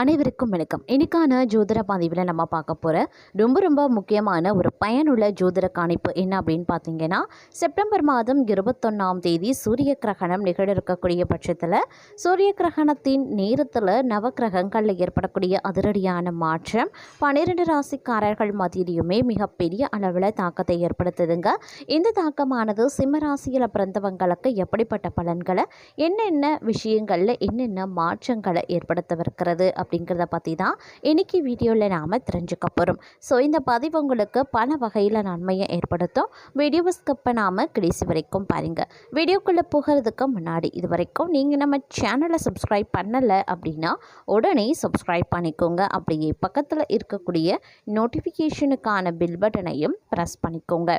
அனைவருக்கும் வணக்கம். இன்னைக்கான ஜோதிட பதிவில் நம்ம பார்க்க போகிற ரொம்ப ரொம்ப முக்கியமான ஒரு பயனுள்ள ஜோதிட காணிப்பு என்ன அப்படின்னு பார்த்தீங்கன்னா செப்டம்பர் மாதம் இருபத்தொன்னாம் தேதி சூரிய கிரகணம் நிகழ இருக்கக்கூடிய பட்சத்தில் சூரிய கிரகணத்தின் நேரத்தில் நவக்கிரகங்களில் ஏற்படக்கூடிய அதிரடியான மாற்றம் பன்னிரெண்டு ராசிக்காரர்கள் மத்தியிலையுமே மிகப்பெரிய அளவில் தாக்கத்தை ஏற்படுத்துதுங்க. இந்த தாக்கமானது சிம்ம ராசியில் பிறந்தவங்களுக்கு எப்படிப்பட்ட பலன்களை என்னென்ன விஷயங்களில் என்னென்ன மாற்றங்களை ஏற்படுத்தவிருக்கிறது அப்படிங்கிறத பற்றி தான் இன்றைக்கி வீடியோவில் நாம் தெரிஞ்சுக்க போகிறோம் ஸோ இந்த பதிவு உங்களுக்கு பல வகையில் நன்மையை ஏற்படுத்தும். வீடியோவை ஸ்கிப் பண்ணாமல் கடைசி வரைக்கும் பாருங்கள் வீடியோக்குள்ளே போகிறதுக்கு முன்னாடி இது வரைக்கும் நீங்கள் நம்ம சேனலை சப்ஸ்கிரைப் பண்ணலை அப்படின்னா உடனே சப்ஸ்கிரைப் பண்ணிக்கோங்க. அப்படியே பக்கத்தில் இருக்கக்கூடிய நோட்டிஃபிகேஷனுக்கான பில் பட்டனையும் ப்ரெஸ் பண்ணிக்கோங்க.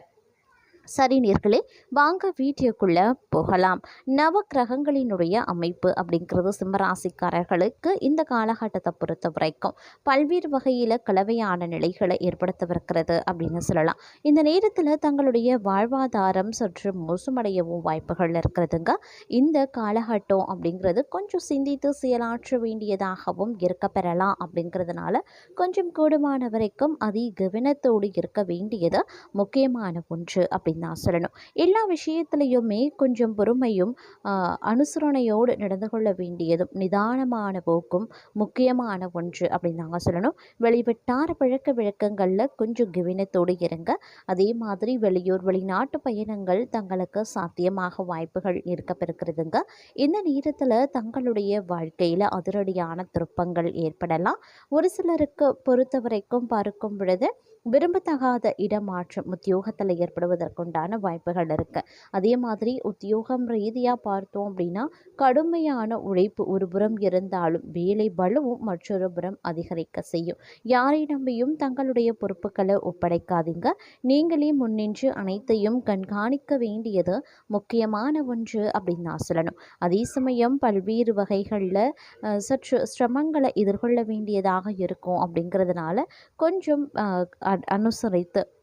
சரி நேர்களே வாங்க வீடியோக்குள்ளே போகலாம். நவ கிரகங்களினுடைய அமைப்பு அப்படிங்கிறது சிம்மராசிக்காரர்களுக்கு இந்த காலகட்டத்தை பொறுத்த வரைக்கும் பல்வேறு வகையில் கலவையான நிலைகளை ஏற்படுத்தவிருக்கிறது அப்படின்னு சொல்லலாம். இந்த நேரத்தில் தங்களுடைய வாழ்வாதாரம் சற்று மோசமடையவும் வாய்ப்புகள் இருக்கிறதுங்க. இந்த காலகட்டம் அப்படிங்கிறது கொஞ்சம் சிந்தித்து செயலாற்ற வேண்டியதாகவும் இருக்க பெறலாம் அப்படிங்கிறதுனால கொஞ்சம் கூடுமான வரைக்கும் அதி கவனத்தோடு இருக்க வேண்டியது முக்கியமான ஒன்று அப்படின்னு தான் சொல்லணும். எல்லா விஷயத்துலையுமே கொஞ்சம் பொறுமையும் அனுசரணையோடு நடந்து கொள்ள வேண்டியதும் நிதானமான போக்கும் முக்கியமான ஒன்று அப்படின்னு தாங்க சொல்லணும். வெளிவட்டார பழக்க விளக்கங்களில் கொஞ்சம் கவனத்தோடு இருங்க. அதே மாதிரி வெளியூர் வெளிநாட்டு பயணங்கள் தங்களுக்கு சாத்தியமாக வாய்ப்புகள் இருக்கப்பெருக்கிறதுங்க. இந்த நேரத்தில் தங்களுடைய வாழ்க்கையில் அதிரடியான திருப்பங்கள் ஏற்படலாம். ஒரு சிலருக்கு பொறுத்த வரைக்கும் பார்க்கும் பொழுது விரும்பத்தகாத இடமாற்றம் உத்தியோகத்தில் ஏற்படுவதற்குண்டான வாய்ப்புகள் இருக்குது அதே மாதிரி உத்தியோகம் ரீதியாக பார்த்தோம் அப்படின்னா கடுமையான உழைப்பு ஒரு புறம் இருந்தாலும் வேலை பலுவும் மற்றொரு புறம் அதிகரிக்க செய்யும். யாரை நம்பியும் தங்களுடைய பொறுப்புகளை ஒப்படைக்காதீங்க. நீங்களே முன்னின்று அனைத்தையும் கண்காணிக்க வேண்டியது முக்கியமான ஒன்று அப்படின்னு நான் சொல்லணும். அதே சமயம் பல்வேறு வகைகளில் சற்று சிரமங்களை எதிர்கொள்ள வேண்டியதாக இருக்கும் அப்படிங்கிறதுனால கொஞ்சம் அனுசரித்து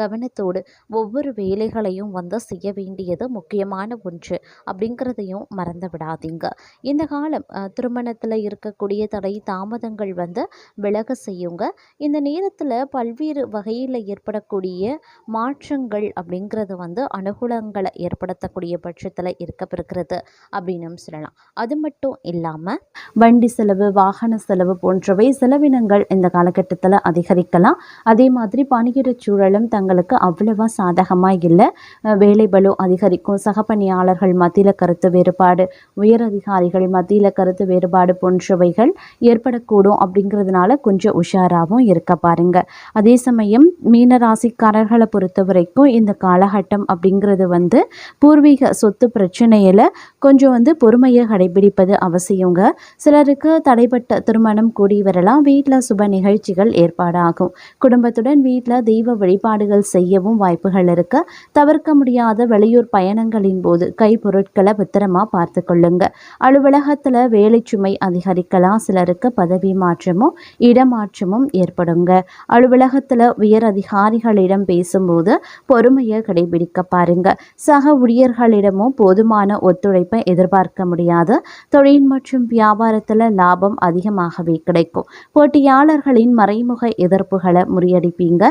கவனத்தோடு ஒவ்வொரு வேலைகளையும் வந்து செய்ய வேண்டியது முக்கியமான ஒன்று அப்படிங்கிறதையும் மறந்து விடாதீங்க. இந்த காலம் திருமணத்தில் இருக்கக்கூடிய தடை தாமதங்கள் வந்து விலக செய்யுங்க. இந்த நேரத்தில் பல்வேறு வகையில் ஏற்படக்கூடிய மாற்றங்கள் அப்படிங்கிறது வந்து அனுகூலங்களை ஏற்படுத்தக்கூடிய பட்சத்தில் இருக்கப்பிருக்கிறது அப்படின்னு சொல்லலாம். அது மட்டும் இல்லாமல் வண்டி செலவு வாகன செலவு போன்றவை செலவினங்கள் இந்த காலகட்டத்தில் அதிகரிக்கலாம். அதே மாதிரி பணியிட சூழலும் தங்களுக்கு அவ்வளவா சாதகமாக இல்லை. வேலை பளு அதிகரிக்கும். சக பணியாளர்கள் மத்தியில் கருத்து வேறுபாடு உயர் அதிகாரிகள் மத்தியில் கருத்து வேறுபாடு போன்றவைகள் ஏற்படக்கூடும் அப்படிங்கிறதுனால கொஞ்சம் உஷாராகவும் இருக்க பாருங்க. அதே சமயம் மீன ராசிக்காரர்களை பொறுத்த வரைக்கும் இந்த காலகட்டம் அப்படிங்கிறது வந்து பூர்வீக சொத்து பிரச்சனையில் கொஞ்சம் வந்து பொறுமையை கடைபிடிப்பது அவசியங்க. சிலருக்கு தடைப்பட்ட திருமணம் கூடி வரலாம். வீட்டில் சுப நிகழ்ச்சிகள் ஏற்பாடாகும். குடும்பத்துடன் வீட்டில் தெய்வ வழிபாடு வழிபாடுகள் செய்யவும் வாய்ப்புகள் இருக்கு. தவிர்க்க முடியாத வெளியூர் பயணங்களின் போது கைப்பொருட்களை பத்திரமா பார்த்து கொள்ளுங்க. அலுவலகத்தில் வேலை சுமை அதிகரிக்கலாம். சிலருக்கு பதவி மாற்றமும் இடமாற்றமும் ஏற்படுங்க. அலுவலகத்தில் உயர் அதிகாரிகளிடம் பேசும்போது பொறுமையை கடைபிடிக்க பாருங்க. சக ஊழியர்களிடமும் போதுமான ஒத்துழைப்பை எதிர்பார்க்க முடியாது. தொழில் மற்றும் வியாபாரத்தில் லாபம் அதிகமாகவே கிடைக்கும். போட்டியாளர்களின் மறைமுக எதிர்ப்புகளை முறியடிப்பீங்க.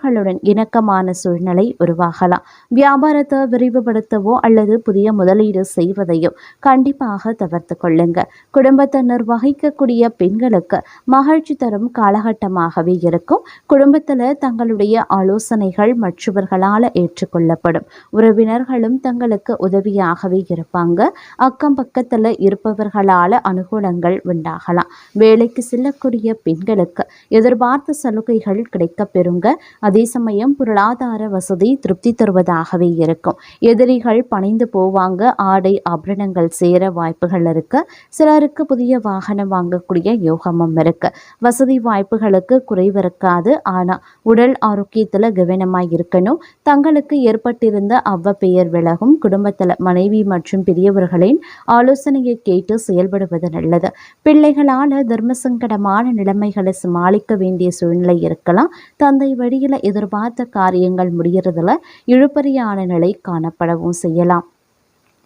நண்பர்களுடன் இணக்கமான சூழ்நிலை உருவாகலாம். வியாபாரத்தை விரிவுபடுத்தவோ அல்லது புதிய முதலீடு செய்வதையும் கண்டிப்பாக தவிர்த்து கொள்ளுங்க குடும்பத்தை நிர்வகிக்கக்கூடிய பெண்களுக்கு மகிழ்ச்சி தரும் காலகட்டமாகவே இருக்கும். குடும்பத்தில் தங்களுடைய ஆலோசனைகள் மற்றவர்களால் ஏற்றுக்கொள்ளப்படும். உறவினர்களும் தங்களுக்கு உதவியாகவே இருப்பாங்க. அக்கம் பக்கத்தில் இருப்பவர்களால் அனுகூலங்கள் உண்டாகலாம். வேலைக்கு செல்லக்கூடிய பெண்களுக்கு எதிர்பார்த்த சலுகைகள் கிடைக்க பெறுங்க. அதே சமயம் பொருளாதார வசதி திருப்தி தருவதாகவே இருக்கும். எதிரிகள் பணிந்து போவாங்க ஆடை ஆபரணங்கள் சேர வாய்ப்புகள் இருக்கு. சிலருக்கு புதிய வாகனம் வாங்கக்கூடிய யோகமும் இருக்கு. வசதி வாய்ப்புகளுக்கு குறைவு இருக்காது. ஆனால் உடல் ஆரோக்கியத்தில் கவனமாக இருக்கணும். தங்களுக்கு ஏற்பட்டிருந்த அவ்வ பெயர் விலகும் குடும்பத்தில் மனைவி மற்றும் பெரியவர்களின் ஆலோசனையை கேட்டு செயல்படுவது நல்லது. பிள்ளைகளால் தர்ம சங்கடமான நிலைமைகளை சமாளிக்க வேண்டிய சூழ்நிலை இருக்கலாம். தந்தை வழியில் எதிர்பார்த்த காரியங்கள் முடியறதுல இழுபறியான நிலை காணப்படவும் செய்யலாம்.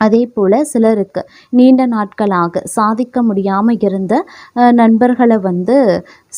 அதே போல் சிலருக்கு நீண்ட நாட்களாக சாதிக்க முடியாமல் இருந்த நண்பர்களை வந்து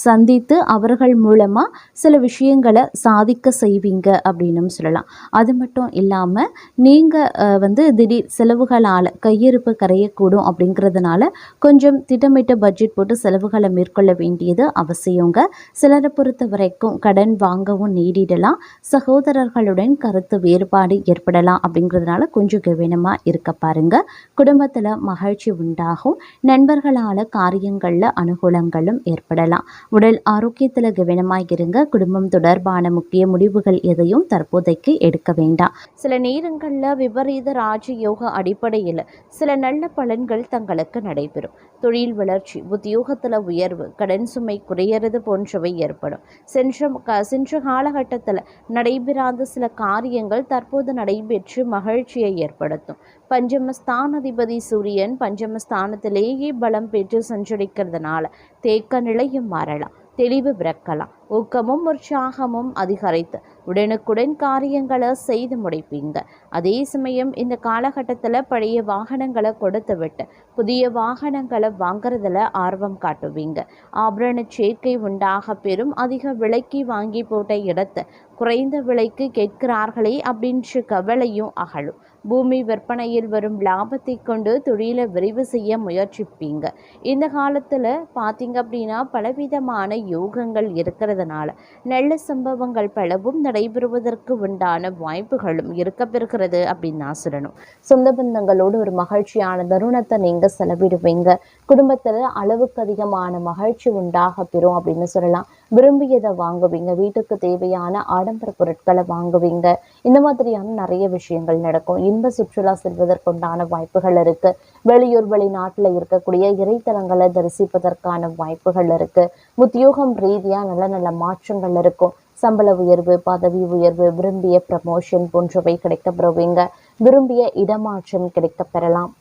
சந்தித்து அவர்கள் மூலமாக சில விஷயங்களை சாதிக்க செய்வீங்க அப்படின்னும் சொல்லலாம். அது மட்டும் இல்லாமல் நீங்கள் வந்து திடீர் செலவுகளால் கையிருப்பு கரையக்கூடும் அப்படிங்கிறதுனால கொஞ்சம் திட்டமிட்ட பட்ஜெட் போட்டு செலவுகளை மேற்கொள்ள வேண்டியது அவசியங்க. சிலரை பொறுத்த வரைக்கும் கடன் வாங்கவும் நேரிடலாம். சகோதரர்களுடன் கருத்து வேறுபாடு ஏற்படலாம் அப்படிங்கிறதுனால கொஞ்சம் கவனமாக இருக்கு பாருங்க. குடும்பத்தில் மகிழ்ச்சி உண்டாகும். நண்பர்களால் காரியங்களில் அனுகூலங்களும் ஏற்படலாம். உடல் ஆரோக்கியத்தில் கவனமாக இருங்க. குடும்பம் தொடர்பான முக்கிய முடிவுகள் எதையும் தற்போதைக்கு எடுக்க வேண்டாம். சில நேரங்களில் விபரீத ராஜயோக அடிப்படையில் சில நல்ல பலன்கள் தங்களுக்கு நடைபெறும். தொழில் வளர்ச்சி உத்தியோகத்தில் உயர்வு கடன் சுமை குறையிறது போன்றவை ஏற்படும். சென்ற க சென்ற காலகட்டத்தில் நடைபெறாத சில காரியங்கள் தற்போது நடைபெற்று மகிழ்ச்சியை ஏற்படுத்தும். பஞ்சமஸ்தானாதிபதி சூரியன் பஞ்சமஸ்தானத்திலேயே பலம் பெற்று சஞ்சரிக்கிறதுனால தேக்க நிலையும் மாறலாம். தெளிவு பிறக்கலாம். ஊக்கமும் உற்சாகமும் அதிகரித்து உடனுக்குடன் காரியங்களை செய்து முடிப்பீங்க. அதே சமயம் இந்த காலகட்டத்தில் பழைய வாகனங்களை கொடுத்து விட்டு புதிய வாகனங்களை வாங்குறதுல ஆர்வம் காட்டுவீங்க. ஆபரண சேர்க்கை உண்டாக பெறும் அதிக விலைக்கு வாங்கி போட்ட இடத்தை குறைந்த விலைக்கு கேட்கிறார்களே அப்படின்ற கவலையும் அகலும். பூமி விற்பனையில் வரும் லாபத்தை கொண்டு தொழிலை விரைவு செய்ய முயற்சிப்பீங்க. இந்த காலத்தில் பார்த்தீங்க அப்படின்னா பலவிதமான யோகங்கள் இருக்கிறதுனால நல்ல சம்பவங்கள் பலவும் நடைபெறுவதற்கு உண்டான வாய்ப்புகளும் இருக்க பெறுகிறது அப்படின்னு நான் சொல்லணும். சொந்த பந்தங்களோடு ஒரு மகிழ்ச்சியான தருணத்தை நீங்கள் செலவிடுவீங்க. குடும்பத்தில் அளவுக்கு அதிகமான மகிழ்ச்சி உண்டாக பெறும் அப்படின்னு சொல்லலாம். விரும்பியதை வாங்குவீங்க. வீட்டுக்கு தேவையான ஆடம்பர பொருட்களை வாங்குவீங்க. இந்த மாதிரியான நிறைய விஷயங்கள் நடக்கும். இன்ப சுற்றுலா செல்வதற்குண்டான வாய்ப்புகள் இருக்கு. வெளியூர் வெளிநாட்டில் இருக்கக்கூடிய இறைத்தலங்களை தரிசிப்பதற்கான வாய்ப்புகள் இருக்கு. உத்தியோகம் ரீதியா நல்ல நல்ல மாற்றங்கள் இருக்கும். சம்பள உயர்வு பதவி உயர்வு விரும்பிய ப்ரமோஷன் போன்றவை கிடைக்கப்பெறுவீங்க. விரும்பிய இடமாற்றம் கிடைக்கப் பெறலாம்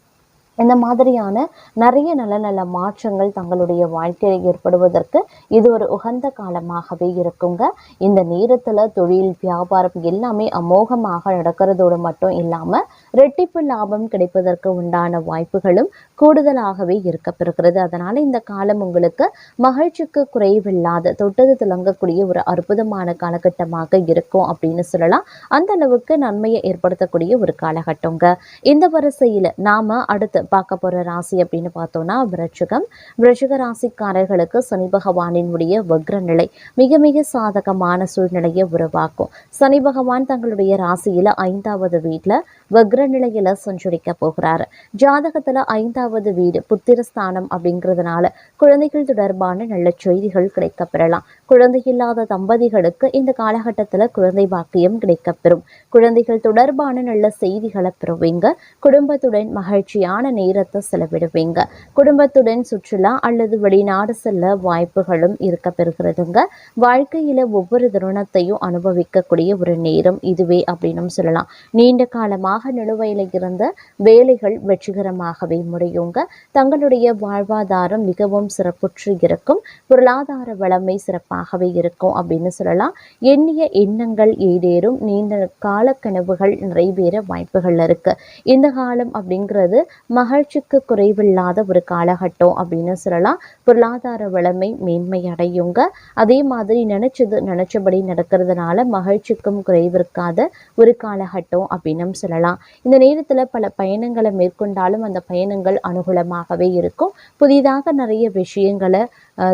இந்த மாதிரியான நிறைய நல்ல நல்ல மாற்றங்கள் தங்களுடைய வாழ்க்கையில் ஏற்படுவதற்கு இது ஒரு உகந்த காலமாகவே இருக்குங்க. இந்த நேரத்தில் தொழில் வியாபாரம் எல்லாமே அமோகமாக நடக்கிறதோடு மட்டும் இல்லாமல் ரெட்டிப்பு லாபம் கிடைப்பதற்கு உண்டான வாய்ப்புகளும் கூடுதலாகவே இருக்கப்பெறுகிறது. அதனால் இந்த காலம் உங்களுக்கு மகிழ்ச்சிக்கு குறைவில்லாத தொட்டது துலங்கக்கூடிய ஒரு அற்புதமான காலகட்டமாக இருக்கும் அப்படின்னு சொல்லலாம். அந்த அளவுக்கு நன்மையை ஏற்படுத்தக்கூடிய ஒரு காலகட்டங்க. இந்த வரிசையில் நாம அடுத்து பார்க்க போகிற ராசி அப்படின்னு பார்த்தோன்னா விருச்சிகம். விருச்சிக ராசிக்காரர்களுக்கு சனி பகவானினுடைய வக்ர நிலை மிக மிக சாதகமான சூழ்நிலையை உருவாக்கும். சனி பகவான் தங்களுடைய ராசியில் ஐந்தாவது வீட்டில் வக்ர நிலையில் சஞ்சரிக்க போகிறார். ஜாதகத்தில் ஐந்தாவது வீடு புத்திரஸ்தானம் அப்படிங்கிறதுனால குழந்தைகள் தொடர்பான நல்ல செய்திகள் கிடைக்கப் பெறலாம். குழந்தை இல்லாத தம்பதிகளுக்கு இந்த காலகட்டத்தில் குழந்தை பாக்கியம் கிடைக்கப்பெறும் குழந்தைகள் தொடர்பான நல்ல செய்திகளை பெறுவீங்க. குடும்பத்துடன் மகிழ்ச்சியான நேரத்தை செலவிடுவீங்க. குடும்பத்துடன் சுற்றுலா அல்லது வெளிநாடு செல்ல வாய்ப்புகளும் இருக்க பெறுகிறதுங்க. வாழ்க்கையில ஒவ்வொரு தருணத்தையும் அனுபவிக்கக்கூடிய ஒரு நேரம் இதுவே அப்படின்னு சொல்லலாம். நீண்ட காலமாக நிலுவையில் இருந்த வேலைகள் வெற்றிகரமாகவே முடியுங்க. தங்களுடைய வாழ்வாதாரம் மிகவும் சிறப்புற்று இருக்கும். பொருளாதார வளமை சிறப்பாகவே இருக்கும் அப்படின்னு சொல்லலாம். எண்ணிய எண்ணங்கள் ஏதேறும் நீண்ட கால கனவுகள் நிறைவேற வாய்ப்புகள் இருக்கு. இந்த காலம் அப்படிங்கிறது மகிழ்ச்சிக்கு குறைவில்லாத ஒரு காலகட்டம் அப்படின்னு சொல்லலாம். பொருளாதார வளமை மேன்மை அடையுங்க. அதே மாதிரி நினைச்சது நினைச்சபடி நடக்கிறதுனால மகிழ்ச்சிக்கும் குறைவிருக்காத ஒரு காலகட்டம் அப்படின்னும் சொல்லலாம். இந்த நேரத்தில் பல பயணங்களை மேற்கொண்டாலும் அந்த பயணங்கள் அனுகூலமாகவே இருக்கும். புதிதாக நிறைய விஷயங்களை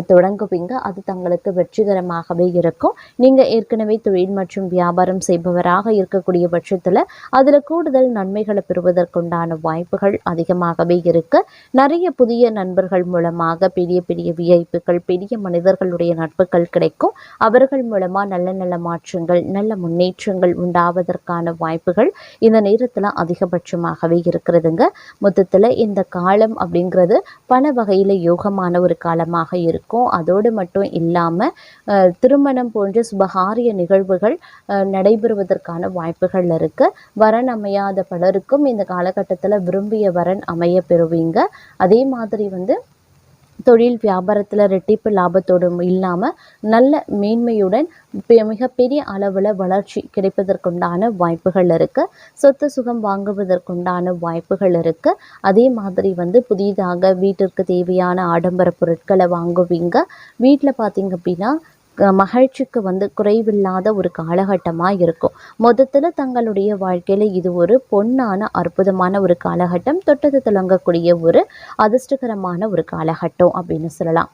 தொடங்குவீங்க. அது தங்களுக்கு வெற்றிகரமாகவே இருக்கும். நீங்கள் ஏற்கனவே தொழில் மற்றும் வியாபாரம் செய்பவராக இருக்கக்கூடிய பட்சத்தில் அதில் கூடுதல் நன்மைகளை பெறுவதற்குண்டான வாய்ப்புகள் அதிகமாகவே இருக்கு. நிறைய புதிய நண்பர்கள் மூலமாக பெரிய பெரிய விஐப்புகள் பெரிய மனிதர்களுடைய நட்புகள் கிடைக்கும். அவர்கள் மூலமாக நல்ல நல்ல மாற்றங்கள் நல்ல முன்னேற்றங்கள் உண்டாவதற்கான வாய்ப்புகள் இந்த நேரத்தில் அதிகபட்சமாகவே இருக்கிறதுங்க. மொத்தத்தில் இந்த காலம் அப்படிங்கிறது பல வகையில் யோகமான ஒரு காலமாக இருக்கும். அதோடு மட்டும் இல்லாமல் திருமணம் போன்ற சுபகாரிய நிகழ்வுகள் நடைபெறுவதற்கான வாய்ப்புகள் இருக்கு. வரன் அமையாத பலருக்கும் இந்த காலகட்டத்தில் விரும்பிய வரன் அமைய பெறுவீங்க அதே மாதிரி வந்து தொழில் வியாபாரத்தில் ரெட்டிப்பு லாபத்தோடும் இல்லாமல் நல்ல மேன்மையுடன் மிகப்பெரிய அளவில் வளர்ச்சி கிடைப்பதற்குண்டான வாய்ப்புகள் இருக்குது சொத்து சுகம் வாங்குவதற்குண்டான வாய்ப்புகள் இருக்குது அதே மாதிரி வந்து புதிதாக வீட்டிற்கு தேவையான ஆடம்பர பொருட்களை வாங்குவீங்க. வீட்டில் பார்த்தீங்க அப்படின்னா மகிழ்ச்சிக்கு வந்து குறைவில்லாத ஒரு காலகட்டமாக இருக்கும். மொத்தத்தில் தங்களுடைய வாழ்க்கையில் இது ஒரு பொன்னான அற்புதமான ஒரு காலகட்டம். தொட்டது தொடங்கக்கூடிய ஒரு அதிர்ஷ்டகரமான ஒரு காலகட்டம் அப்படின்னு சொல்லலாம்.